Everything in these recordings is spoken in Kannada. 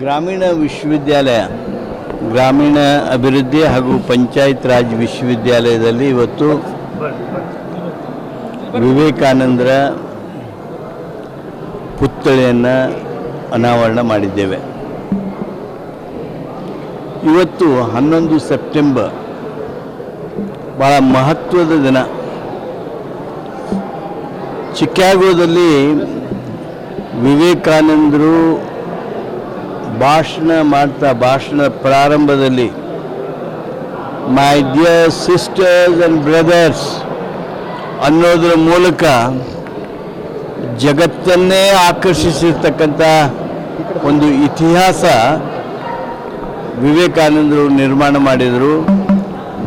ಗ್ರಾಮೀಣ ವಿಶ್ವವಿದ್ಯಾಲಯ, ಗ್ರಾಮೀಣ ಅಭಿವೃದ್ಧಿ ಹಾಗೂ ಪಂಚಾಯತ್ ರಾಜ್ ವಿಶ್ವವಿದ್ಯಾಲಯದಲ್ಲಿ ಇವತ್ತು ವಿವೇಕಾನಂದರ ಪುತ್ಥಳಿಯನ್ನು ಅನಾವರಣ ಮಾಡಿದ್ದೇವೆ. ಇವತ್ತು ಹನ್ನೊಂದು ಸೆಪ್ಟೆಂಬರ್ ಭಾಳ ಮಹತ್ವದ ದಿನ. ಚಿಕಾಗೋದಲ್ಲಿ ವಿವೇಕಾನಂದರು ಭಾಷಣ ಮಾಡ್ತಾ, ಭಾಷಣ ಪ್ರಾರಂಭದಲ್ಲಿ my dear sisters and brothers ಅನ್ನೋದರ ಮೂಲಕ ಜಗತ್ತನ್ನೇ ಆಕರ್ಷಿಸಿರ್ತಕ್ಕಂಥ ಒಂದು ಇತಿಹಾಸ ವಿವೇಕಾನಂದರು ನಿರ್ಮಾಣ ಮಾಡಿದರು.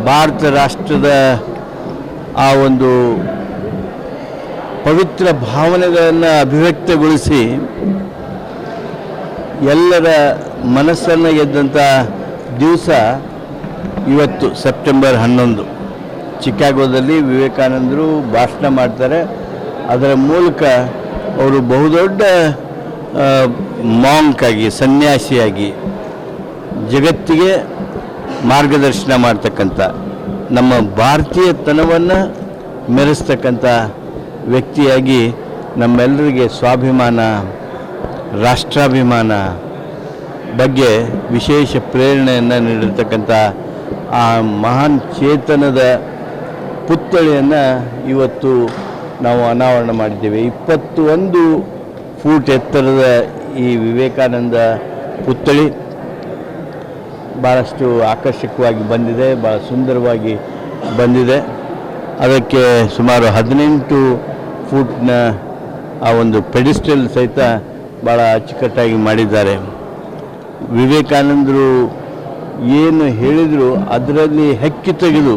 ಭಾರತ ರಾಷ್ಟ್ರದ ಆ ಒಂದು ಪವಿತ್ರ ಭಾವನೆಗಳನ್ನು ಅಭಿವ್ಯಕ್ತಗೊಳಿಸಿ ಎಲ್ಲರ ಮನಸ್ಸನ್ನು ಗೆದ್ದಂಥ ದಿವಸ ಇವತ್ತು ಸೆಪ್ಟೆಂಬರ್ ಹನ್ನೊಂದು. ಚಿಕಾಗೋದಲ್ಲಿ ವಿವೇಕಾನಂದರು ಭಾಷಣ ಮಾಡ್ತಾರೆ. ಅದರ ಮೂಲಕ ಅವರು ಬಹುದೊಡ್ಡ ಮಾಂಕ್ ಆಗಿ ಸನ್ಯಾಸಿಯಾಗಿ ಜಗತ್ತಿಗೆ ಮಾರ್ಗದರ್ಶನ ಮಾಡ್ತಕ್ಕಂಥ, ನಮ್ಮ ಭಾರತೀಯತನವನ್ನು ಮೆರೆಸ್ತಕ್ಕಂಥ ವ್ಯಕ್ತಿಯಾಗಿ ನಮ್ಮೆಲ್ಲರಿಗೆ ಸ್ವಾಭಿಮಾನ ರಾಷ್ಟ್ರಾಭಿಮಾನ ಬಗ್ಗೆ ವಿಶೇಷ ಪ್ರೇರಣೆಯನ್ನು ನೀಡಿರ್ತಕ್ಕಂಥ ಆ ಮಹಾನ್ ಚೇತನದ ಪುತ್ಥಳಿಯನ್ನು ಇವತ್ತು ನಾವು ಅನಾವರಣ ಮಾಡಿದ್ದೇವೆ. ಇಪ್ಪತ್ತು ಒಂದು ಫೂಟ್ ಎತ್ತರದ ಈ ವಿವೇಕಾನಂದ ಪುತ್ಥಳಿ ಭಾಳಷ್ಟು ಆಕರ್ಷಕವಾಗಿ ಬಂದಿದೆ ಭಾಳ ಸುಂದರವಾಗಿ ಬಂದಿದೆ. ಅದಕ್ಕೆ ಸುಮಾರು ಹದಿನೆಂಟು ಫೂಟ್ನ ಆ ಒಂದು ಪೆಡಿಸ್ಟಲ್ ಸಹಿತ ಭಾಳ ಅಚ್ಚುಕಟ್ಟಾಗಿ ಮಾಡಿದ್ದಾರೆ. ವಿವೇಕಾನಂದರು ಏನು ಹೇಳಿದರು ಅದರಲ್ಲಿ ಹೆಕ್ಕಿ ತೆಗೆದು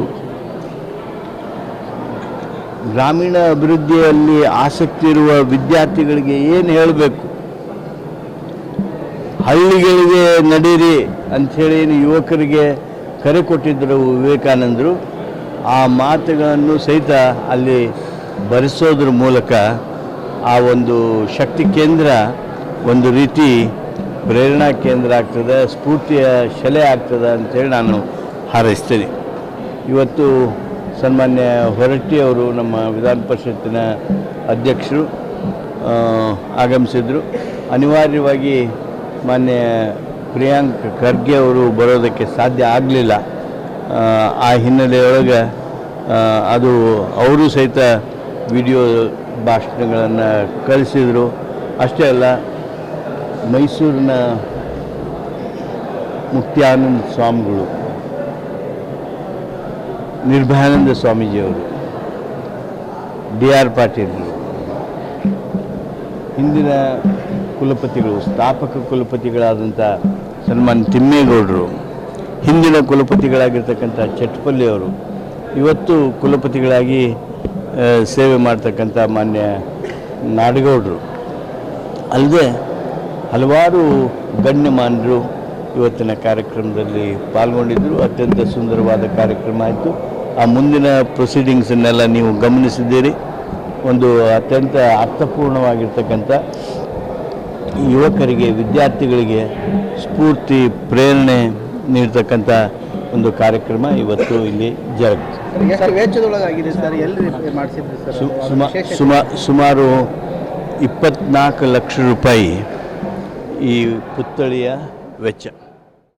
ಗ್ರಾಮೀಣ ಅಭಿವೃದ್ಧಿಯಲ್ಲಿ ಆಸಕ್ತಿ ಇರುವ ವಿದ್ಯಾರ್ಥಿಗಳಿಗೆ ಏನು ಹೇಳಬೇಕು? ಹಳ್ಳಿಗಳಿಗೆ ನಡೀರಿ ಅಂಥೇಳಿ ಯುವಕರಿಗೆ ಕರೆ ಕೊಟ್ಟಿದ್ದರು ವಿವೇಕಾನಂದರು. ಆ ಮಾತುಗಳನ್ನು ಸಹಿತ ಅಲ್ಲಿ ಬರೆಸೋದ್ರ ಮೂಲಕ ಆ ಒಂದು ಶಕ್ತಿ ಕೇಂದ್ರ ಒಂದು ರೀತಿ ಪ್ರೇರಣಾ ಕೇಂದ್ರ ಆಗ್ತದೆ, ಸ್ಫೂರ್ತಿಯ ಶಲೆ ಆಗ್ತದೆ ಅಂತೇಳಿ ನಾನು ಹಾರೈಸ್ತೇನೆ. ಇವತ್ತು ಸನ್ಮಾನ್ಯ ಹೊರಟ್ಟಿ ಅವರು ನಮ್ಮ ವಿಧಾನ ಪರಿಷತ್ತಿನ ಅಧ್ಯಕ್ಷರು ಆಗಮಿಸಿದರು. ಅನಿವಾರ್ಯವಾಗಿ ಮಾನ್ಯ ಪ್ರಿಯಾಂಕ್ ಖರ್ಗೆ ಅವರು ಬರೋದಕ್ಕೆ ಸಾಧ್ಯ ಆಗಲಿಲ್ಲ. ಆ ಹಿನ್ನೆಲೆಯೊಳಗೆ ಅದು ಅವರು ಸಹಿತ ವಿಡಿಯೋ ಭಾಷಣಗಳನ್ನು ಕಳಿಸಿದರು. ಅಷ್ಟೇ ಅಲ್ಲ ಮೈಸೂರಿನ ಮುಕ್ತಿಯಾನಂದ ಸ್ವಾಮಿಗಳು, ನಿರ್ಭಯಾನಂದ ಸ್ವಾಮೀಜಿಯವರು, ಡಿ ಆರ್ ಪಾಟೀಲ್ರು ಹಿಂದಿನ ಕುಲಪತಿಗಳು, ಸ್ಥಾಪಕ ಕುಲಪತಿಗಳಾದಂಥ ಸನ್ಮಾನ್ ತಿಮ್ಮೇಗೌಡರು, ಹಿಂದಿನ ಕುಲಪತಿಗಳಾಗಿರ್ತಕ್ಕಂಥ ಚಟ್ಪಲ್ಲಿಯವರು, ಇವತ್ತು ಕುಲಪತಿಗಳಾಗಿ ಸೇವೆ ಮಾಡ್ತಕ್ಕಂಥ ಮಾನ್ಯ ನಾಡಗೌಡರು. ಅಲ್ಲದೆ ಹಲವಾರು ಗಣ್ಯಮಾನರು ಇವತ್ತಿನ ಕಾರ್ಯಕ್ರಮದಲ್ಲಿ ಪಾಲ್ಗೊಂಡಿದ್ದರು. ಅತ್ಯಂತ ಸುಂದರವಾದ ಕಾರ್ಯಕ್ರಮ ಆಯಿತು. ಆ ಮುಂದಿನ ಪ್ರೊಸೀಡಿಂಗ್ಸನ್ನೆಲ್ಲ ನೀವು ಗಮನಿಸಿದ್ದೀರಿ. ಒಂದು ಅತ್ಯಂತ ಅರ್ಥಪೂರ್ಣವಾಗಿರ್ತಕ್ಕಂಥ ಯುವಕರಿಗೆ ವಿದ್ಯಾರ್ಥಿಗಳಿಗೆ ಸ್ಫೂರ್ತಿ ಪ್ರೇರಣೆ ನೀಡ್ತಕ್ಕಂಥ ಒಂದು ಕಾರ್ಯಕ್ರಮ ಇವತ್ತು ಇಲ್ಲಿ ಜರುಗಿದೆ ಸುಮಾರು ಇಪ್ಪತ್ನಾಲ್ಕು ಲಕ್ಷ ರೂಪಾಯಿ ಈ ಪುತ್ಥಳಿಯ ವೆಚ್ಚ